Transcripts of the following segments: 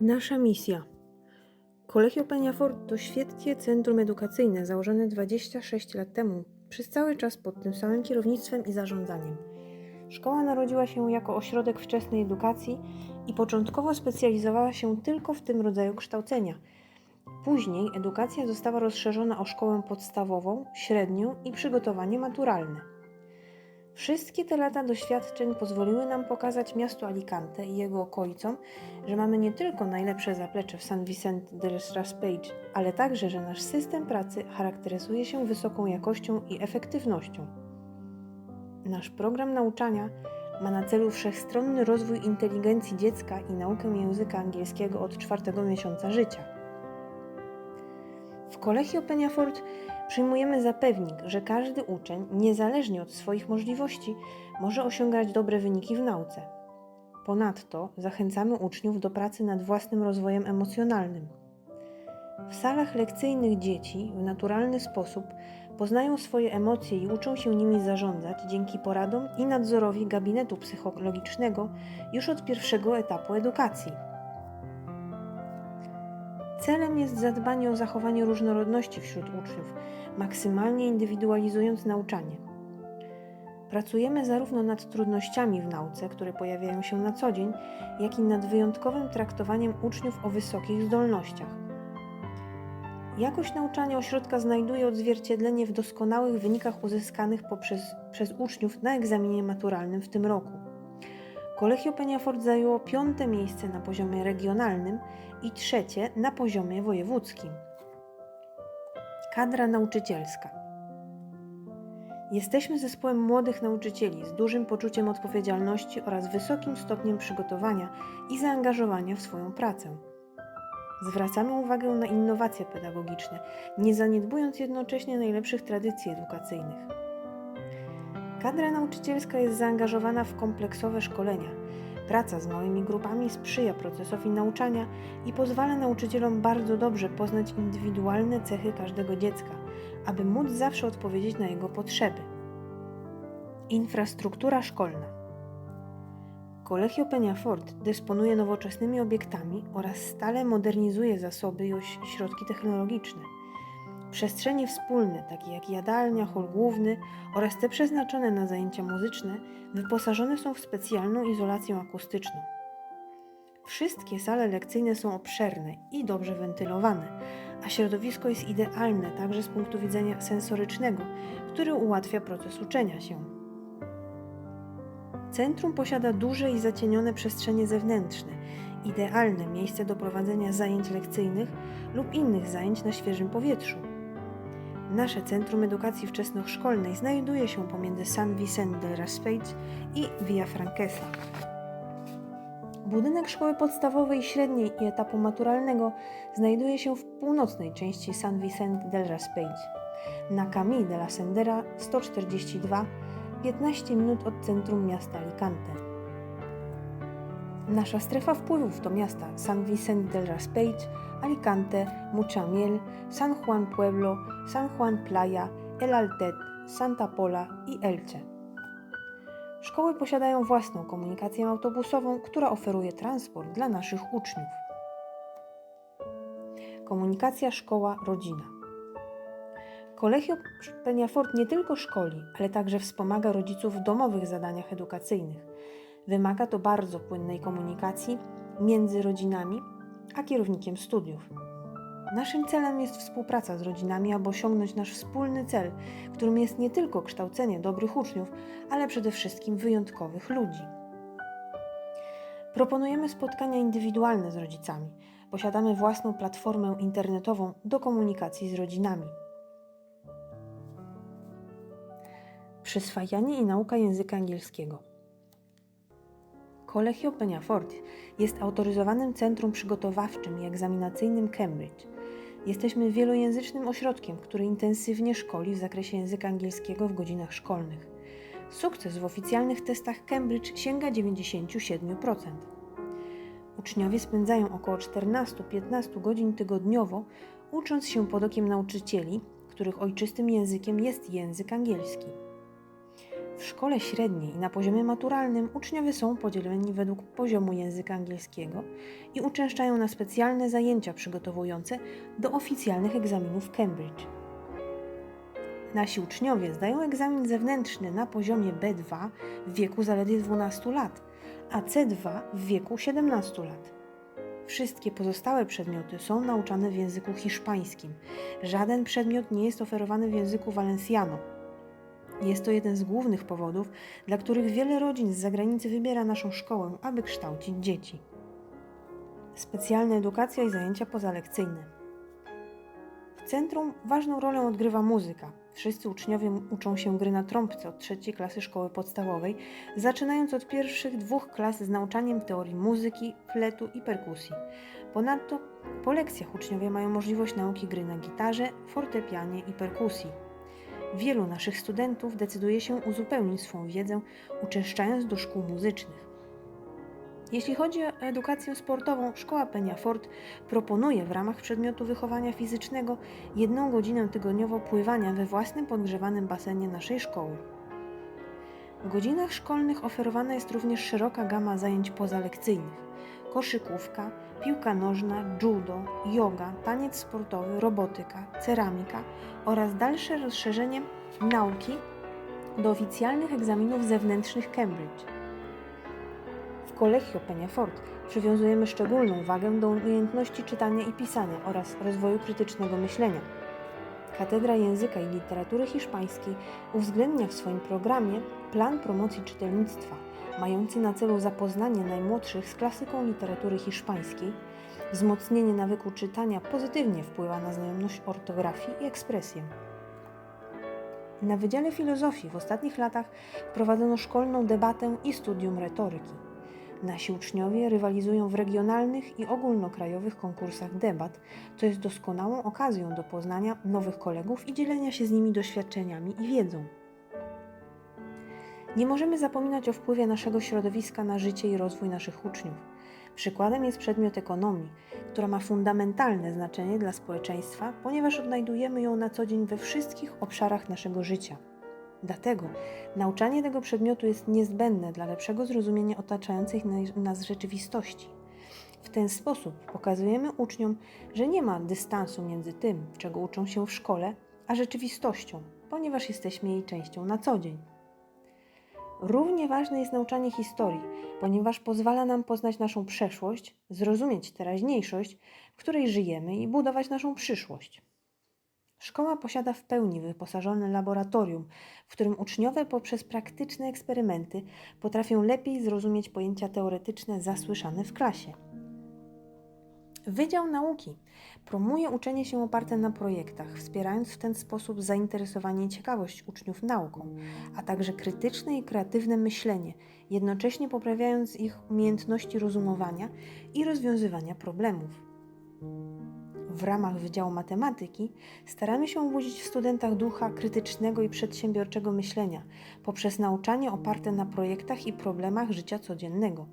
Nasza misja. Kolegio Peñafort to świeckie centrum edukacyjne założone 26 lat temu, przez cały czas pod tym samym kierownictwem i zarządzaniem. Szkoła narodziła się jako ośrodek wczesnej edukacji i początkowo specjalizowała się tylko w tym rodzaju kształcenia. Później edukacja została rozszerzona o szkołę podstawową, średnią i przygotowanie maturalne. Wszystkie te lata doświadczeń pozwoliły nam pokazać miastu Alicante i jego okolicom, że mamy nie tylko najlepsze zaplecze w San Vicente del Raspage, ale także, że nasz system pracy charakteryzuje się wysoką jakością i efektywnością. Nasz program nauczania ma na celu wszechstronny rozwój inteligencji dziecka i naukę języka angielskiego od czwartego miesiąca życia. W Colegio Peñafort przyjmujemy za pewnik, że każdy uczeń, niezależnie od swoich możliwości, może osiągać dobre wyniki w nauce. Ponadto zachęcamy uczniów do pracy nad własnym rozwojem emocjonalnym. W salach lekcyjnych dzieci w naturalny sposób poznają swoje emocje i uczą się nimi zarządzać dzięki poradom i nadzorowi gabinetu psychologicznego już od pierwszego etapu edukacji. Celem jest zadbanie o zachowanie różnorodności wśród uczniów, maksymalnie indywidualizując nauczanie. Pracujemy zarówno nad trudnościami w nauce, które pojawiają się na co dzień, jak i nad wyjątkowym traktowaniem uczniów o wysokich zdolnościach. Jakość nauczania ośrodka znajduje odzwierciedlenie w doskonałych wynikach uzyskanych poprzez, przez uczniów na egzaminie maturalnym w tym roku. Colegio Peñafort zajęło piąte miejsce na poziomie regionalnym i trzecie na poziomie wojewódzkim. Kadra nauczycielska. Jesteśmy zespołem młodych nauczycieli z dużym poczuciem odpowiedzialności oraz wysokim stopniem przygotowania i zaangażowania w swoją pracę. Zwracamy uwagę na innowacje pedagogiczne, nie zaniedbując jednocześnie najlepszych tradycji edukacyjnych. Kadra nauczycielska jest zaangażowana w kompleksowe szkolenia. Praca z małymi grupami sprzyja procesowi nauczania i pozwala nauczycielom bardzo dobrze poznać indywidualne cechy każdego dziecka, aby móc zawsze odpowiedzieć na jego potrzeby. Infrastruktura szkolna. Colegio Peñafort dysponuje nowoczesnymi obiektami oraz stale modernizuje zasoby i środki technologiczne. Przestrzenie wspólne, takie jak jadalnia, hol główny oraz te przeznaczone na zajęcia muzyczne, wyposażone są w specjalną izolację akustyczną. Wszystkie sale lekcyjne są obszerne i dobrze wentylowane, a środowisko jest idealne także z punktu widzenia sensorycznego, który ułatwia proces uczenia się. Centrum posiada duże i zacienione przestrzenie zewnętrzne, idealne miejsce do prowadzenia zajęć lekcyjnych lub innych zajęć na świeżym powietrzu. Nasze Centrum Edukacji Wczesnoszkolnej znajduje się pomiędzy San Vicente del Raspage i Via Franquesa. Budynek szkoły podstawowej, średniej i etapu maturalnego znajduje się w północnej części San Vicente del Raspage, na Camí de la Sendera 142, 15 minut od centrum miasta Alicante. Nasza strefa wpływów to miasta San Vicente del Raspage, Alicante, Muchamiel, San Juan Pueblo, San Juan Playa, El Altet, Santa Pola i Elche. Szkoły posiadają własną komunikację autobusową, która oferuje transport dla naszych uczniów. Komunikacja szkoła-rodzina. Colegio Peñafort nie tylko szkoli, ale także wspomaga rodziców w domowych zadaniach edukacyjnych. Wymaga to bardzo płynnej komunikacji między rodzinami a kierownikiem studiów. Naszym celem jest współpraca z rodzinami, aby osiągnąć nasz wspólny cel, którym jest nie tylko kształcenie dobrych uczniów, ale przede wszystkim wyjątkowych ludzi. Proponujemy spotkania indywidualne z rodzicami. Posiadamy własną platformę internetową do komunikacji z rodzinami. Przyswajanie i nauka języka angielskiego. Colegio Peñafort jest autoryzowanym centrum przygotowawczym i egzaminacyjnym Cambridge. Jesteśmy wielojęzycznym ośrodkiem, który intensywnie szkoli w zakresie języka angielskiego w godzinach szkolnych. Sukces w oficjalnych testach Cambridge sięga 97%. Uczniowie spędzają około 14-15 godzin tygodniowo, ucząc się pod okiem nauczycieli, których ojczystym językiem jest język angielski. W szkole średniej i na poziomie maturalnym uczniowie są podzieleni według poziomu języka angielskiego i uczęszczają na specjalne zajęcia przygotowujące do oficjalnych egzaminów Cambridge. Nasi uczniowie zdają egzamin zewnętrzny na poziomie B2 w wieku zaledwie 12 lat, a C2 w wieku 17 lat. Wszystkie pozostałe przedmioty są nauczane w języku hiszpańskim. Żaden przedmiot nie jest oferowany w języku valenciano. Jest to jeden z głównych powodów, dla których wiele rodzin z zagranicy wybiera naszą szkołę, aby kształcić dzieci. Specjalna edukacja i zajęcia pozalekcyjne. W centrum ważną rolę odgrywa muzyka. Wszyscy uczniowie uczą się gry na trąbce od trzeciej klasy szkoły podstawowej, zaczynając od pierwszych dwóch klas z nauczaniem teorii muzyki, fletu i perkusji. Ponadto po lekcjach uczniowie mają możliwość nauki gry na gitarze, fortepianie i perkusji. Wielu naszych studentów decyduje się uzupełnić swą wiedzę, uczęszczając do szkół muzycznych. Jeśli chodzi o edukację sportową, Szkoła Peniafort proponuje w ramach przedmiotu wychowania fizycznego jedną godzinę tygodniowo pływania we własnym podgrzewanym basenie naszej szkoły. W godzinach szkolnych oferowana jest również szeroka gama zajęć pozalekcyjnych: koszykówka, piłka nożna, judo, yoga, taniec sportowy, robotyka, ceramika oraz dalsze rozszerzenie nauki do oficjalnych egzaminów zewnętrznych Cambridge. Collegio Peñafort przywiązujemy szczególną wagę do umiejętności czytania i pisania oraz rozwoju krytycznego myślenia. Katedra Języka i Literatury Hiszpańskiej uwzględnia w swoim programie plan promocji czytelnictwa, mający na celu zapoznanie najmłodszych z klasyką literatury hiszpańskiej. Wzmocnienie nawyku czytania pozytywnie wpływa na znajomość ortografii i ekspresję. Na Wydziale Filozofii w ostatnich latach wprowadzono szkolną debatę i studium retoryki. Nasi uczniowie rywalizują w regionalnych i ogólnokrajowych konkursach debat, co jest doskonałą okazją do poznania nowych kolegów i dzielenia się z nimi doświadczeniami i wiedzą. Nie możemy zapominać o wpływie naszego środowiska na życie i rozwój naszych uczniów. Przykładem jest przedmiot ekonomii, która ma fundamentalne znaczenie dla społeczeństwa, ponieważ odnajdujemy ją na co dzień we wszystkich obszarach naszego życia. Dlatego nauczanie tego przedmiotu jest niezbędne dla lepszego zrozumienia otaczającej nas rzeczywistości. W ten sposób pokazujemy uczniom, że nie ma dystansu między tym, czego uczą się w szkole, a rzeczywistością, ponieważ jesteśmy jej częścią na co dzień. Równie ważne jest nauczanie historii, ponieważ pozwala nam poznać naszą przeszłość, zrozumieć teraźniejszość, w której żyjemy i budować naszą przyszłość. Szkoła posiada w pełni wyposażone laboratorium, w którym uczniowie poprzez praktyczne eksperymenty potrafią lepiej zrozumieć pojęcia teoretyczne zasłyszane w klasie. Wydział Nauki promuje uczenie się oparte na projektach, wspierając w ten sposób zainteresowanie i ciekawość uczniów nauką, a także krytyczne i kreatywne myślenie, jednocześnie poprawiając ich umiejętności rozumowania i rozwiązywania problemów w ramach Wydziału Matematyki staramy się obudzić w studentach ducha krytycznego i przedsiębiorczego myślenia poprzez nauczanie oparte na projektach i problemach życia codziennego.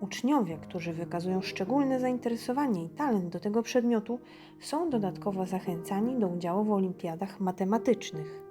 Uczniowie, którzy wykazują szczególne zainteresowanie i talent do tego przedmiotu, są dodatkowo zachęcani do udziału w olimpiadach matematycznych.